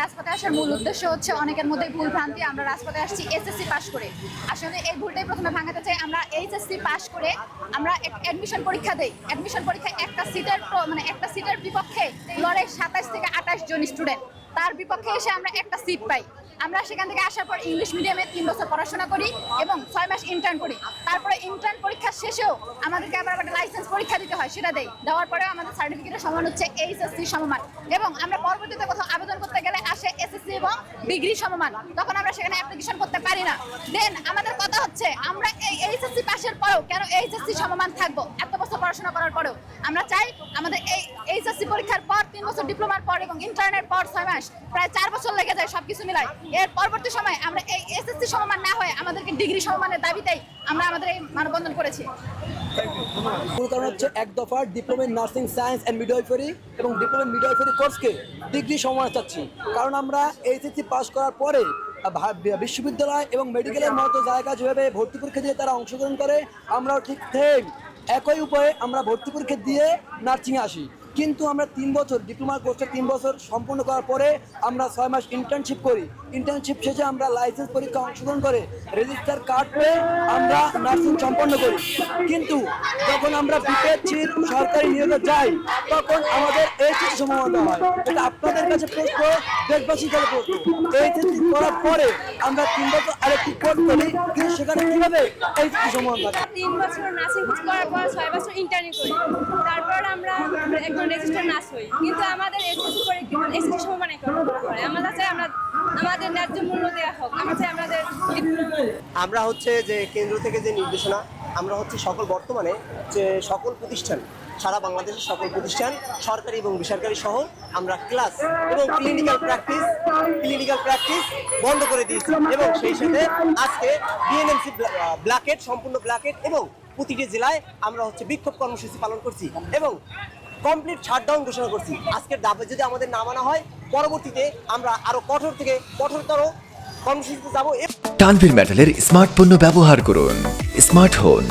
রাজপথে আসার মূল উদ্দেশ্য হচ্ছে অনেকের করে। আসলে এই ভুলটাই প্রথমে ভাঙাতে চাই। আমরা এইচএসসি পাস করে আমরা অ্যাডমিশন পরীক্ষা দেই। অ্যাডমিশন পরীক্ষায় একটা সিটের মানে একটা সিটের বিপক্ষে লড়ে সাতাশ থেকে আঠাশ জন স্টুডেন্ট তার বিপক্ষে এসে আমরা একটা সিট পাই। আমরা সেখান থেকে আসার পর ইংলিশ মিডিয়ামে তিন বছর পড়াশোনা করি এবং ছয় মাস ইন্টার্ন করি। তারপরে ইন্টার্ন পরীক্ষা শেষেও আমাদেরকে আবার একটা লাইসেন্স পরীক্ষা দিতে হয়, সেটা দেই। দেওয়ার পরেও আমাদের সার্টিফিকেটের সমান হচ্ছে এইচএসসি সমমান। এবং আমরা পরবর্তীতে কোথাও আবেদন করতে গেলে আসে এসএসসি এবং ডিগ্রি সমমান। তখন আমরা সেখানে অ্যাপ্লিকেশন করতে পারি না। দেন আমাদের কথা হচ্ছে, আমরা এই এইচএসসি পাশের পরেও কেন এইচএসসি সমমান থাকব? এত বছর পড়াশোনা করার পরেও। আমরা চাই আমাদের এই এইচএসসি পরীক্ষার পর তিন বছর ডিপ্লোমার পর এবং ইন্টার্নের পর ছয় মাস, প্রায় চার বছর লেগে যায় সবকিছু মিলাই এর পরবর্তী সময় আমরা এই এসএসসি সমমান না হয়ে আমাদেরকে ডিগ্রি সমমানের দাবিতেই আমরা আমাদের এই মানববন্ধন করেছি। মূল কারণ হচ্ছে এক দফার diploma in nursing science and midwifery এবং ডিপ্লোমা ইন মিডওয়াইফারি কোর্সকে ডিগ্রি সমান চাচ্ছি। কারণ আমরা এইচএসসি পাস করার পরে বিশ্ববিদ্যালয় এবং মেডিকেলের মতো জায়গা যেভাবে ভর্তি পরীক্ষা দিয়ে তারা অংশগ্রহণ করে, আমরাও ঠিক সেম একই উপায়ে আমরা ভর্তি পরীক্ষা দিয়ে নার্সিংয়ে আসি। কিন্তু আমরা তিন বছর ডিপ্লোমা কোর্সটা তিন বছর সম্পূর্ণ করার পরে আমরা ছয় মাস ইন্টার্নশিপ করি। ইন্টার্নশিপ শেষে আমরা লাইসেন্স পরীক্ষা অংশগ্রহণ করে রেজিস্টার কার্ড পেয়ে আমরা নার্সিং সম্পন্ন করি। কিন্তু যখন আমরা বিপিএসসির সরকারি নিয়োগে যাই, তখন আমাদের এইচএসসি সমাধান হয়। এটা আপনাদের কাছে প্রশ্ন, দেশবাসীর কাছে প্রশ্ন। এইচএসসি করার পরে আমরা তিন বছর আরেকটি কোর্স করি কিন্তু সেখানে কীভাবে থাকে তিন বছর নার্সিং কোর্স করার পর ছয় বছর ইন্টার্নি করি। তারপর আমরা একজন রেজিস্টার নার্স হই। কিন্তু আমাদের এসএসসি পরীক্ষা এসএসসি সমানে করা। হয় আমরা চাই আমরা আমাদের ন্যায্য মূল্য দেওয়া হোক। আমরা চাই আমাদের আমরা হচ্ছে যে কেন্দ্র থেকে যে নির্দেশনা আমরা হচ্ছে সকল বর্তমানে যে সকল প্রতিষ্ঠান সারা বাংলাদেশের সকল প্রতিষ্ঠান, সরকারি এবং বেসরকারি সহ আমরা ক্লাস এবং ক্লিনিক্যাল প্র্যাকটিস ক্লিনিক্যাল প্র্যাকটিস বন্ধ করে দিয়েছি। এবং সেই সাথে আজকে বিএনএমসি ব্ল্যাকেট সম্পূর্ণ ব্ল্যাকেট এবং প্রতিটি জেলায় আমরা হচ্ছে বিক্ষোভ কর্মসূচি পালন করছি এবং কমপ্লিট শাটডাউন ঘোষণা করছি। আজকের দাবি যদি আমাদের না মানা হয়, পরবর্তীতে আমরা আরও কঠোর থেকে কঠোরতর কর্মসূচিতে যাব। তানভীর মেটালের স্মার্ট পণ্য ব্যবহার করুন। স্মার্ট হোন